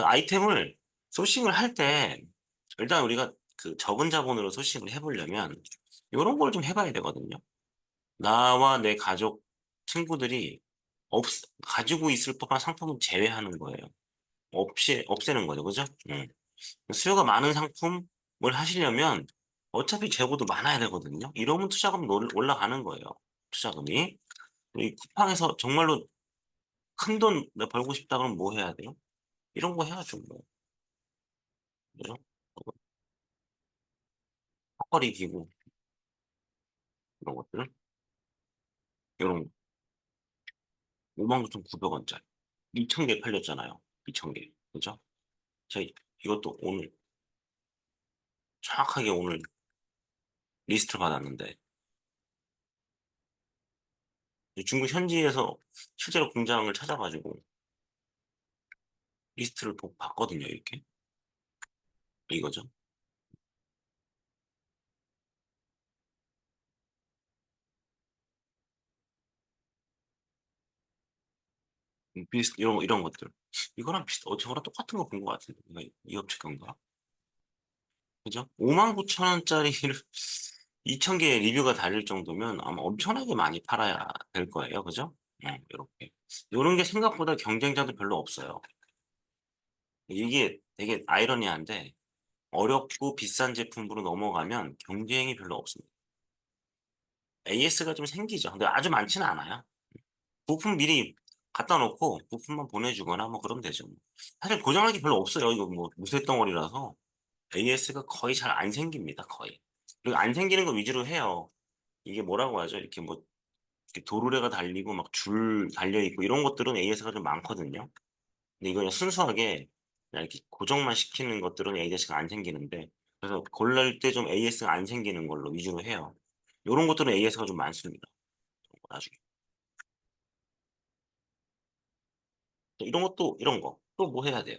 그 아이템을 소싱을 할 때 일단 우리가 그 적은 자본으로 소싱을 해보려면 요런 걸 좀 해봐야 되거든요. 나와 내 가족, 친구들이 없 가지고 있을 법한 상품은 제외하는 거예요. 없이 없애는 거죠. 그죠? 음. 수요가 많은 상품을 하시려면 어차피 재고도 많아야 되거든요. 이러면 투자금이 올 올라가는 거예요, 투자금이. 이 쿠팡에서 정말로 큰돈 내가 벌고 싶다 그러면 뭐 해야 돼요? 이런 거 해야죠 뭐. 그죠? 턱걸이 기구 이런 것들. 요런 거. 59,900 원짜리. 2,000개 팔렸잖아요. 2,000개. 그죠? 제가 이것도 오늘 정확하게 오늘 리스트를 받았는데 이 중국 현지에서 실제로 공장을 찾아 가지고 리스트를 보 봤거든요, 이렇게. 이거죠. 음 비슷 이런 거 이런 것들. 이거랑 비슷 어 저거랑 똑같은 거 본 것 같은데 내가 이- 이 업체 건가? 그죠? 59,000 원짜리를 2,000개 리뷰가 달릴 정도면 아마 엄청나게 많이 팔아야 될 거예요. 그죠? 어 요렇게. 요런 게 생각보다 경쟁자도 별로 없어요. 이게 되게 아이러니한데 어렵고 비싼 제품으로 넘어가면 경쟁이 별로 없습니다. AS가 좀 생기죠. 근데 아주 많지는 않아요. 부품 미리 갖다 놓고 부품만 보내주거나 뭐 그러면 되죠. 뭐. 사실 고장날 게 별로 없어요. 이거 뭐 무쇠 덩어리라서 AS가 거의 잘 안 생깁니다. 거의. 그리고 안 생기는 거 위주로 해요. 이게 뭐라고 하죠? 이렇게 뭐 이렇게 도르래가 달리고 막 줄 달려 있고 이런 것들은 AS가 좀 많거든요. 근데 이거 그냥 순수하게 이렇게 고정만 시키는 것들은 AS가 안 생기는데 그래서 고를 때 좀 AS가 안 생기는 걸로 위주로 해요. 요런 것들은 AS가 좀 많습니다. 나중에. 이런 것도 이런 거. 또 뭐 해야 돼요?